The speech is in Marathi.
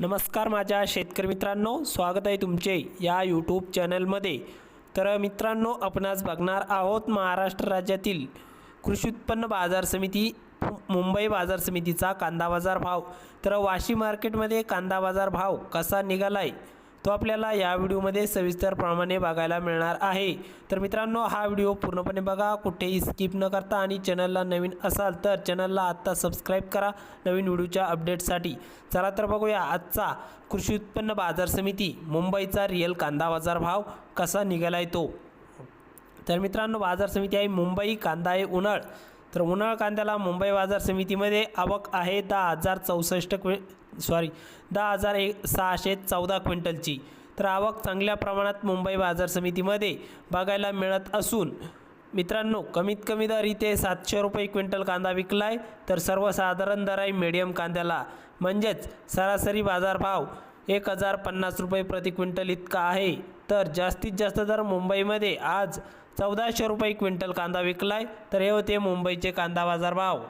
नमस्कार माझ्या शेतकरी मित्रांनो स्वागत आहे तुमचे या यूट्यूब चॅनलमध्ये. तर मित्रांनो आपणास बघणार आहोत महाराष्ट्र राज्यातील कृषी उत्पन्न बाजार समिती मुंबई बाजार समितीचा कांदा बाजार भाव. तर वाशी मार्केटमध्ये कांदा बाजार भाव कसा निघाला आहे तो आपल्याला या व्हिडिओमध्ये सविस्तरप्रमाणे बघायला मिळणार आहे. तर मित्रांनो हा व्हिडिओ पूर्णपणे बघा. कुठेही स्किप न करता आणि चॅनलला नवीन असाल तर चॅनलला आत्ता सबस्क्राईब करा. नवीन व्हिडिओच्या अपडेटसाठी चला तर बघूया आजचा कृषी उत्पन्न बाजार समिती मुंबईचा रिअल कांदा बाजार भाव कसा निघाला आहे तो. तर मित्रांनो बाजार समिती आहे मुंबई कांदा आहे उन्हाळ. तर उन्हाळ कांद्याला मुंबई बाजार समितीमध्ये आवक आहे दहा हजार चौसष्ट क्वि सॉरी दहा हजार एक सहाशे चौदा क्विंटलची. तर आवक चांगल्या प्रमाणात मुंबई बाजार समितीमध्ये बघायला मिळत असून मित्रांनो कमीत कमी दर इथे सातशे रुपये क्विंटल कांदा विकलाय. तर सर्वसाधारण दर आहे मिडियम कांद्याला. म्हणजेच सरासरी बाजारभाव एक हजार पन्नास रुपये प्रति क्विंटल इतका आहे. तर जास्तीत जास्त दर मुंबईमध्ये आज चौदाशे रुपये क्विंटल कांदा विकला आहे तर हे होते मुंबईचे कांदा बाजार भाव.